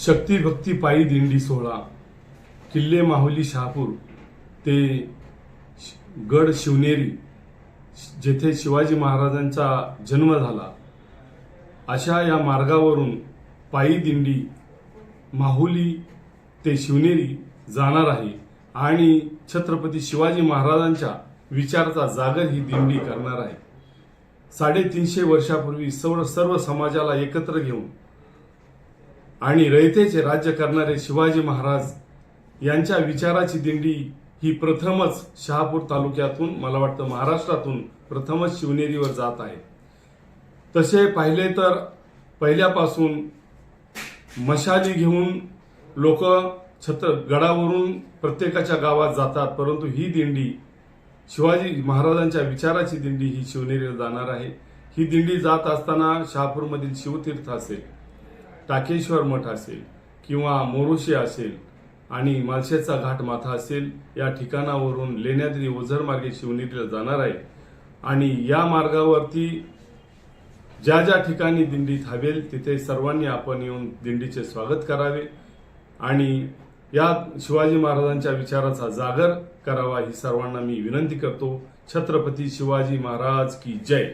शक्ती भक्ती पायी दिंडी सोहळा. किल्ले माहुली शहापूर. ते गड शिवनेरी जेथे शिवाजी महाराजांचा जन्म झाला. अशा या मार्गावरून पायी दिंडी माहुली ते शिवनेरी जाणार आहे आणि छत्रपती शिवाजी महाराजांच्या विचाराचा जागर ही दिंडी करणार आहे. साडेतीनशे वर्षापूर्वी सर्व सर्व समाजाला एकत्र घेऊन आणि रयतेचे राज्य करणारे शिवाजी महाराज यांच्या विचाराची दिंडी ही प्रथमच शहापूर तालुक्यातून मला वाटतं महाराष्ट्रातून प्रथमच शिवनेरीवर जात आहे. तसे पाहिले तर पहिल्यापासून मशाली घेऊन लोक छत्र गडावरून प्रत्येकाच्या गावात जातात परंतु ही दिंडी शिवाजी महाराजांच्या विचाराची दिंडी ही शिवनेरीला जाणार आहे. ही दिंडी जात असताना शहापूरमधील शिवतीर्थ असेल. टाकेश्वर मठ असेल किंवा मोरुशी असेल आणि मालशेचा घाट माथा असेल या ठिकाणावरून लेण्याद्री ओझरमार्गे शिवनेरीला जाणार आहे. आणि या मार्गावरती ज्या ज्या ठिकाणी दिंडी थांबेल तिथे सर्वांनी आपण येऊन दिंडीचे स्वागत करावे आणि या शिवाजी महाराजांच्या विचाराचा जागर करावा ही सर्वांना मी विनंती करतो. छत्रपती शिवाजी महाराज की जय.